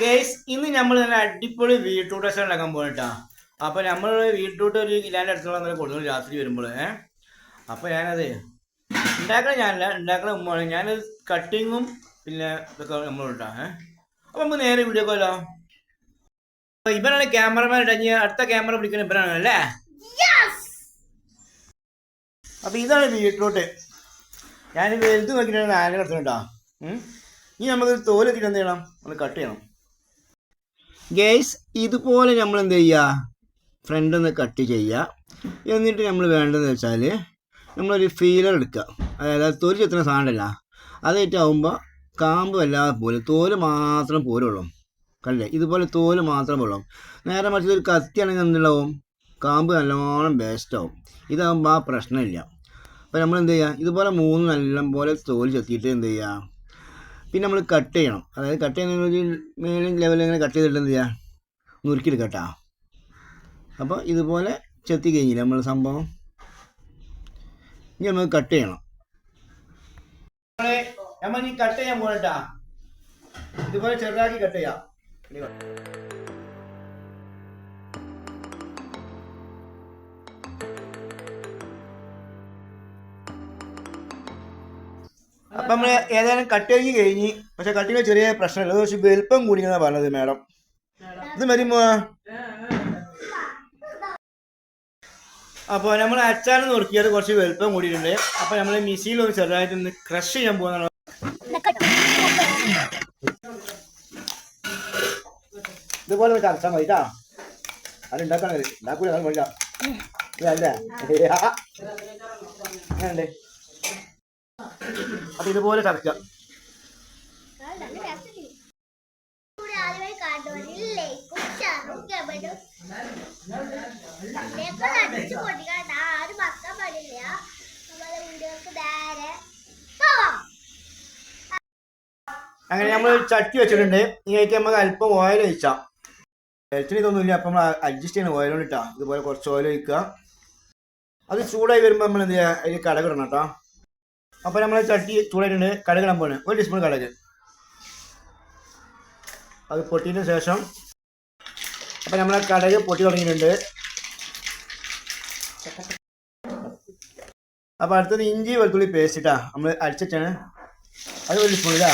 Case ഇന്ന് നമ്മൾ നല്ല അടിപൊളി ബീട്രൂട്ട് രസം ഉണ്ടാക്കാൻ പോയിട്ടാ. അപ്പൊ നമ്മൾ വീട്ടൂട്ട് ഒരു ഇല്ലാണ്ട് അടുത്തുള്ള നല്ല കൊടുക്കും രാത്രി വരുമ്പോൾ ഏഹ് അപ്പൊ ഞാനത് ഉണ്ടാക്കണ ഞാനല്ല ഉണ്ടാക്കണ ഉമ്മയാണ് ഞാൻ കട്ടിങ്ങും പിന്നെ ഇതൊക്കെ നമ്മളിട്ടാ ഏഹ് അപ്പൊ നമുക്ക് നേരെ വീഡിയോ കോലോ അപ്പൊ ഇവനാണ് ക്യാമറമാൻ ഇടഞ്ഞ് അടുത്ത ക്യാമറ പിടിക്കുന്ന ഇവനാണ് അല്ലേ? അപ്പൊ ഇതാണ് വീട്ടിലോട്ട് ഞാൻ വലുത് നോക്കിയിട്ടാണ് നാല് കിടത്തുന്നുണ്ടാ ഇനി നമുക്ക് തോലെത്തിയിട്ട് എന്ത് ചെയ്യണം? നമ്മൾ കട്ട് ചെയ്യണം. ഗേസ് ഇതുപോലെ നമ്മൾ എന്ത് ചെയ്യുക? ഫ്രണ്ട് ഒന്ന് കട്ട് ചെയ്യുക. എന്നിട്ട് നമ്മൾ വേണ്ടതെന്ന് വെച്ചാൽ നമ്മളൊരു ഫീലർ എടുക്കുക. അതായത് തൊലി ചെത്തുന്ന സാധനമല്ല. അതേറ്റാവുമ്പോൾ കാമ്പ് വല്ലാതെ പോലും തോൽ മാത്രം പോരുള്ളൂ. കണ്ടില്ലേ? ഇതുപോലെ തോൽ മാത്രം പോലും നേരെ മറിച്ച് ഒരു കത്തിയാണെങ്കിൽ എന്തുണ്ടാവും? കാമ്പ് നല്ലോണം വേസ്റ്റാവും ഇതാകുമ്പോൾ ആ പ്രശ്നമില്ല. അപ്പോൾ നമ്മൾ എന്ത് ചെയ്യുക? ഇതുപോലെ മൂന്ന് നല്ല പോലെ തോൽ ചെത്തിയിട്ട് എന്ത് ചെയ്യുക? പിന്നെ നമ്മൾ കട്ട് ചെയ്യണം. അതായത് കട്ട് ചെയ്യുന്ന മേലും ലെവലിൽ ഇങ്ങനെ കട്ട് ചെയ്തിട്ട് എന്ത് ചെയ്യുക നുറുക്കിയെടുക്കട്ടാ. അപ്പോൾ ഇതുപോലെ ചെത്തി കഴിഞ്ഞില്ല നമ്മൾ സംഭവം? ഇനി നമ്മൾ കട്ട് ചെയ്യണം. നമ്മൾ ഈ കട്ട് ചെയ്യാൻ പോകട്ടാ ഇതുപോലെ ചെറുതാക്കി കട്ട് ചെയ്യാം. അപ്പം നമ്മൾ ഏതായാലും കട്ടിങ് കഴിഞ്ഞ് പക്ഷെ കട്ടിയിൽ ചെറിയ പ്രശ്നമില്ല. കുറച്ച് വലുപ്പം കൂടിയെന്നാണ് പറഞ്ഞത് മാഡം. ഇത് വരുമ്പോ അപ്പോൾ നമ്മൾ അച്ചാർ നുറുക്കിയത് കുറച്ച് വലുപ്പം കൂടിയിട്ടുണ്ട്. അപ്പോൾ നമ്മൾ മിസ്സിയിൽ ഒന്ന് ചെറുതായിട്ട് ഒന്ന് ക്രഷ് ചെയ്യാൻ പോകുന്നതാണ് ഇതുപോലെ വെച്ച് അരച്ചാൽ മതി അത് ഉണ്ടാക്കാൻ ഉണ്ടാക്കൂല അത് അല്ലേ അപ്പൊ ഇതുപോലെ ചതക്കുക അങ്ങനെ നമ്മൾ ചട്ടി വെച്ചിട്ടുണ്ട്. ഇങ്ങനെയൊക്കെ നമുക്ക് അല്പം ഓയിൽ ഒഴിച്ചാം. വെളിച്ചെണ്ണ ഇതൊന്നുമില്ല. അപ്പം നമ്മൾ അഡ്ജസ്റ്റ് ചെയ്യണം ഓയിൽ കൊണ്ടിട്ടാ ഇതുപോലെ കുറച്ച് ഓയിൽ ഒഴിക്കുക. അത് ചൂടായി വരുമ്പോൾ നമ്മൾ എന്ത് ചെയ്യുക? അതിൽ കടകിടണം ഇടണം കേട്ടോ. അപ്പോൾ നമ്മൾ ചട്ടി ചൂടായിട്ടുണ്ട്. കടുക് ഇടാൻ ഒരു ടീസ്പൂൺ കടുക്. അത് പൊട്ടിയതിന് ശേഷം അപ്പം നമ്മൾ കടുക് പൊട്ടി തുടങ്ങിയിട്ടുണ്ട്. അപ്പോൾ അടുത്തത് ഇഞ്ചി വെളുത്തുള്ളി പേസ്റ്റ് ഇട്ടാ നമ്മൾ അടിച്ചിട്ടാണ് അത് ഒരു ടീസ്പൂൺ ഇതാ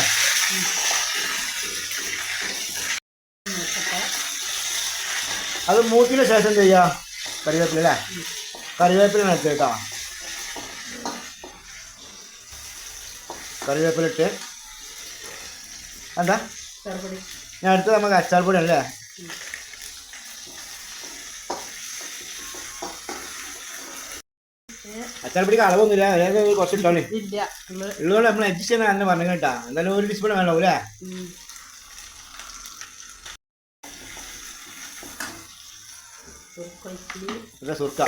അത് മൂത്തിന് ശേഷം ചെയ്യാം? കറിവേപ്പില അല്ലേ? കറിവേപ്പില എടുത്ത് കേട്ടോ കറിവേപ്പില ഇട്ട് എന്താ ഞാൻ അടുത്ത് നമുക്ക് അച്ചാർ പൊടി അല്ലേ? അച്ചാർ പൊടിക്ക് അളവൊന്നുമില്ല. അതായത് കുറച്ച് ഇട്ടോളേ. ഉള്ളതുകൊണ്ട് നമ്മൾ അഡ്ജസ്റ്റ് ചെയ്യാൻ തന്നെ പറഞ്ഞു കേട്ടാ. എന്തായാലും ഒരു ടീസ്പൂൺ വേണോ അല്ലേ? സുർക്ക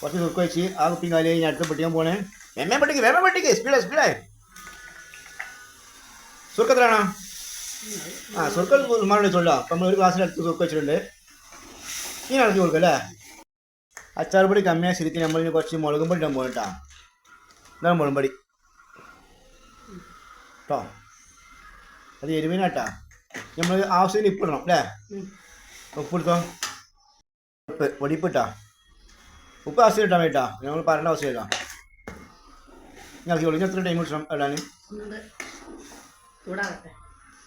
കുറച്ച് സുർക്ക വെച്ച് ആ കുപ്പിയും കാലി കഴിഞ്ഞ് അടുത്ത് പൊട്ടിക്കാൻ പോണേ. വേമേ പൊട്ടിക്ക് വേമേ പൊട്ടിക്ക് സ്പീഡാ സ്പീഡാ സുർക്ക എത്രയാണോ ആ സുർക്ക മറുപടി ചൊല്ലാം അപ്പം നമ്മൾ ഒരു ഗ്ലാസ്സിൽ അടുത്ത് സുർക്ക വെച്ചിട്ടുണ്ട് ഇനി ഇളക്കി കൊടുക്കും അല്ലേ അച്ചാർ പൊടി കമ്മിയായ ശരിക്കും നമ്മൾ ഇനി കുറച്ച് മുളകും പൊടി ഇടാൻ പോകട്ടാ ഇതാണ് മുളകും പൊടി കേട്ടോ അത് എരിവിനാട്ടാ നമ്മൾ ആവശ്യത്തിന് ഉപ്പ് ഇടണം അല്ലേ ഉം. ഉപ്പ് എടുത്തോ ഉപ്പ് പൊടിപ്പ് ഇട്ടാ ഉപ്പ് ആവശ്യം ഇട്ടാൽ വേട്ടാ നമ്മൾ പറയേണ്ട ആവശ്യമില്ല ഞാൻ ഇനി എത്ര ടൈം കിട്ടണം ഇടാൻ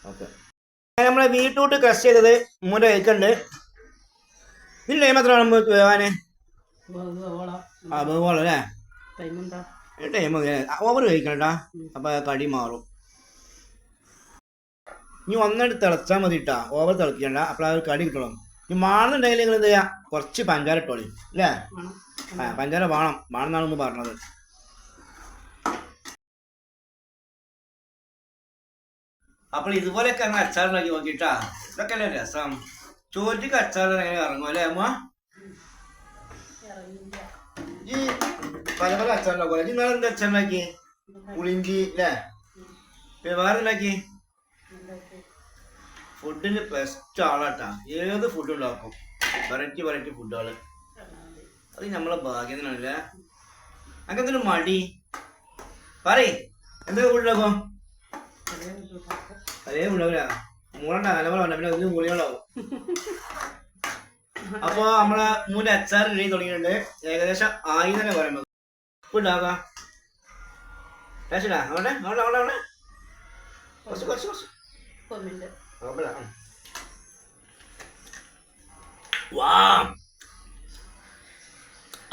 ഓക്കെ. നമ്മളെ ബീട്രൂട്ട് ക്രഷ് ചെയ്തത് മുര കഴിക്കണ്ട് ഇതിന് ടൈം എത്ര വേണം വേവാന് ആ വേവോളം അല്ലേ? ടൈം ഓവർ കഴിക്കണട്ടാ അപ്പം കടി മാറും. നീ ഒന്നെടുത്ത് തിളച്ചാൽ മതി ഇട്ടാ ഓവർ തിളക്കണ്ട. അപ്പോൾ ഒരു കടി കിട്ടണം ഇനി മാണെന്നുണ്ടെങ്കിൽ നിങ്ങൾ എന്ത് ചെയ്യുക കുറച്ച് പഞ്ചാര ഇട്ടോളി. അല്ലേ? പഞ്ചാര വേണം. വേണമെന്നാണ് മുമ്പ് പറഞ്ഞത്. അപ്പോൾ ഇതുപോലെയൊക്കെ അങ്ങ് അച്ചാറുണ്ടാക്കി നോക്കിട്ടാ ഇതൊക്കെ അല്ലേ രസം? ചോറ്റിക്ക് അച്ചാർ എങ്ങനെ ഇറങ്ങും അല്ലേ അമ്മ ഈ പല പല അച്ചാറുണ്ടാക്കും ഇനി നിങ്ങൾ എന്താ അച്ചാറുണ്ടാക്കി പുളിഞ്ചി അല്ലേ? പിന്നെ വേറെ ഉണ്ടാക്കി. ഫുഡിന് ബെസ്റ്റ് ആളാട്ടാ. ഏത് ഫുഡ് ഉണ്ടാക്കും? വെറൈറ്റി വെറൈറ്റി ഫുഡുകൾ അത് നമ്മളെ ഭാഗ്യം തന്നെയാണല്ലേ അങ്ങനെ മടി. പറയ്. എന്തൊക്കെ ഫുഡ് ഉണ്ടാക്കും. അതേ ഉണ്ടാവില്ല മൂളണ്ട നല്ല പോലെ പിന്നെ ഒന്നും മൂളികളാവും അപ്പൊ നമ്മളെ മൂന്ന് അച്ചാർ റെഡി തുടങ്ങിയിട്ടുണ്ട്. ഏകദേശം ആയി തന്നെ പറയുന്നത്. ഉപ്പ് ഉണ്ടാക്കാം ടേസ്റ്റാ അവിടെ അവിടെ അവിടെ അവിടെ കുറച്ച് കുറച്ച് കുറച്ച്. വാ.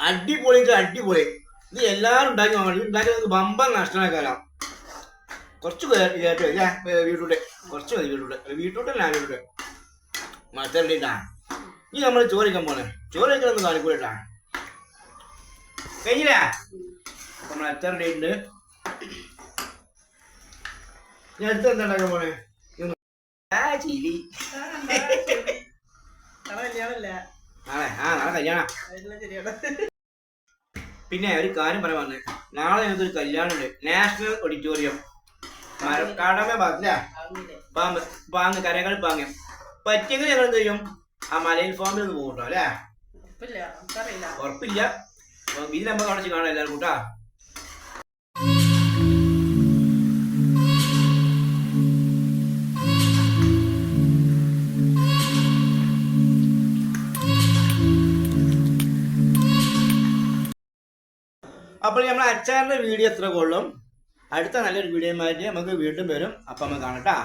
അടിപൊളി അടിപൊളി. ഇത് എല്ലാവരും ഉണ്ടാക്കി നോക്കണം. ഉണ്ടാക്കി ബമ്പം നഷ്ടമാക്കാലോ കുറച്ച് കേട്ടോ ഇല്ല വീട്ടിലൂടെ. കുറച്ച് മതി വീട്ടിലൂടെ. വീട്ടിലോട്ടല്ല വീട്ടിലൂടെ മറ്റേട്ടാ ഇനി നമ്മൾ ചോറ് കഴിക്കാൻ പോണേ. ചോറ് കഴിക്കണമെന്ന് കാണിക്കൂടാ കഴിഞ്ഞില്ല? നമ്മൾ ഉണ്ട് ഞാൻ അടുത്ത് എന്താ ഉണ്ടാക്കാൻ പോണേ? നാളെ ആ നാളെ കല്യാണം. പിന്നെ ഒരു കാര്യം പറയാൻ വന്നേ. നാളെ ഞങ്ങൾക്ക് ഒരു കല്യാണം ഉണ്ട് നാഷണൽ ഓഡിറ്റോറിയം. കടമ ബാങ്ക് ബാങ്ക് കരകൾ പാങ്ങ് പറ്റിയെങ്കിൽ ഞങ്ങൾ എന്ത് ചെയ്യും? ആ മലയിൽ ഫാമിൽ നിന്ന് പോകും കേട്ടോ അല്ലേ ഉറപ്പില്ല ഇതിൽ നമുക്ക് അവിടെ കാണാം എല്ലാവർക്കും കൂട്ടാ അപ്പോൾ നമ്മൾ അച്ചാറിന്റെ വീഡിയോ എത്ര കൊള്ളും അടുത്ത നല്ലൊരു വീഡിയോ ആയിട്ട് നമുക്ക് വീണ്ടും വരും. അപ്പം നമുക്ക് കാണട്ടാ